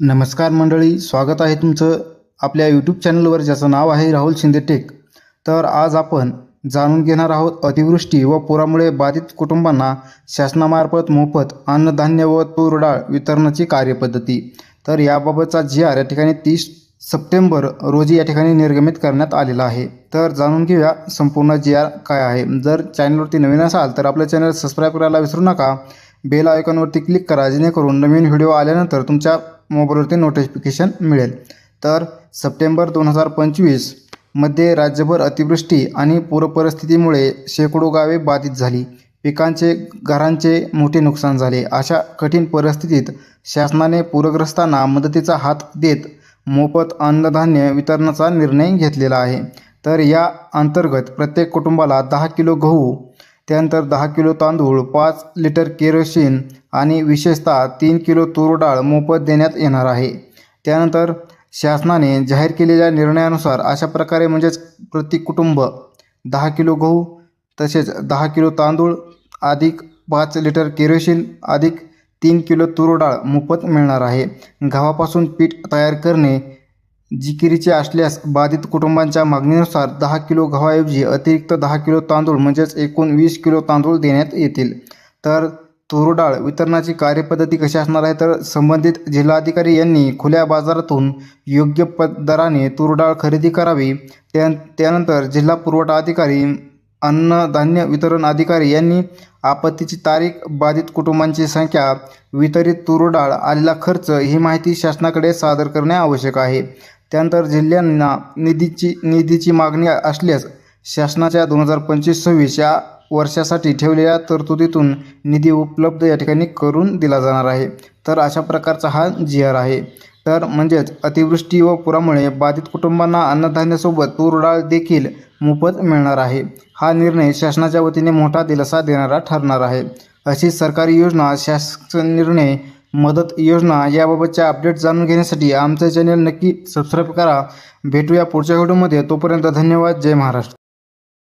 नमस्कार मंडळी स्वागत आहे तुमचं आपल्या यूट्यूब चॅनलवर ज्याचं नाव आहे राहुल शिंदे टेक. तर आज आपण जाणून घेणार आहोत अतिवृष्टी व पुरामुळे बाधित कुटुंबांना शासनामार्फत मोफत अन्नधान्य व तूर डाळ वितरणाची कार्यपद्धती. तर याबाबतचा जी आर या ठिकाणी तीस सप्टेंबर रोजी या ठिकाणी निर्गमित करण्यात आलेला आहे. तर जाणून घेऊया संपूर्ण जी आर काय आहे. जर चॅनलवरती नवीन असाल तर आपलं चॅनल सबस्क्राईब करायला विसरू नका. बेल आयकॉनवरती क्लिक करा जेणेकरून नवीन व्हिडिओ आल्यानंतर तुमच्या मोबाईलवरती नोटिफिकेशन मिळेल. तर सप्टेंबर दोन हजार पंचवीसमध्ये राज्यभर अतिवृष्टी आणि पूरपरिस्थितीमुळे शेकडो गावे बाधित झाली. पिकांचे घरांचे मोठे नुकसान झाले. अशा कठीण परिस्थितीत शासनाने पूरग्रस्तांना मदतीचा हात देत मोफत अन्नधान्य वितरणाचा निर्णय घेतलेला आहे. तर या अंतर्गत प्रत्येक कुटुंबाला दहा किलो गहू त्यानंतर दहा किलो तांदूळ पाच लिटर केरोसिन आणि विशेषतः तीन किलो तूर डाळ मोफत देण्यात येणार आहे. त्यानंतर शासनाने जाहीर केलेल्या निर्णयानुसार अशा प्रकारे म्हणजेच प्रति कुटुंब दहा किलो गहू तसेच दहा किलो तांदूळ अधिक पाच लिटर केरोसिन अधिक तीन किलो तूर डाळ मोफत मिळणार आहे. गव्हापासून पीठ तयार करणे जिकिरीचे असल्यास बाधित कुटुंबांच्या मागणीनुसार दहा किलो गव्हाऐवजी अतिरिक्त दहा किलो तांदूळ म्हणजेच एकूण वीस किलो तांदूळ देण्यात येतील. तर तूर डाळ वितरणाची कार्यपद्धती कशी असणार आहे? तर संबंधित जिल्हाधिकारी यांनी खुल्या बाजारातून योग्य पद दराने तूर डाळ खरेदी करावी. त्या त्यानंतर जिल्हा पुरवठा अधिकारी अन्नधान्य वितरण अधिकारी यांनी आपत्तीची तारीख बाधित कुटुंबांची संख्या वितरित तूर डाळ आलेला खर्च ही माहिती शासनाकडे सादर करणे आवश्यक आहे. त्यानंतर जिल्ह्यांना निधीची निधीची मागणी असल्यास शासनाच्या दोन हजार पंचवीस सव्वीस या वर्षासाठी ठेवलेल्या तरतुदीतून निधी उपलब्ध या ठिकाणी करून दिला जाणार आहे. तर अशा प्रकारचा हा जी आर आहे. तर म्हणजेच अतिवृष्टी व पुरामुळे बाधित कुटुंबांना अन्नधान्यासोबत तूर डाळ देखील मोफत मिळणार आहे. हा निर्णय शासनाच्या वतीने मोठा दिलासा देणारा ठरणार आहे. अशी सरकारी योजना शासन निर्णय मदत योजना याबाबतच्या अपडेट जाणून घेण्यासाठी आमचं चॅनल नक्की सबस्क्राईब करा. भेटूया पुढच्या व्हिडिओमध्ये तोपर्यंत धन्यवाद. जय महाराष्ट्र.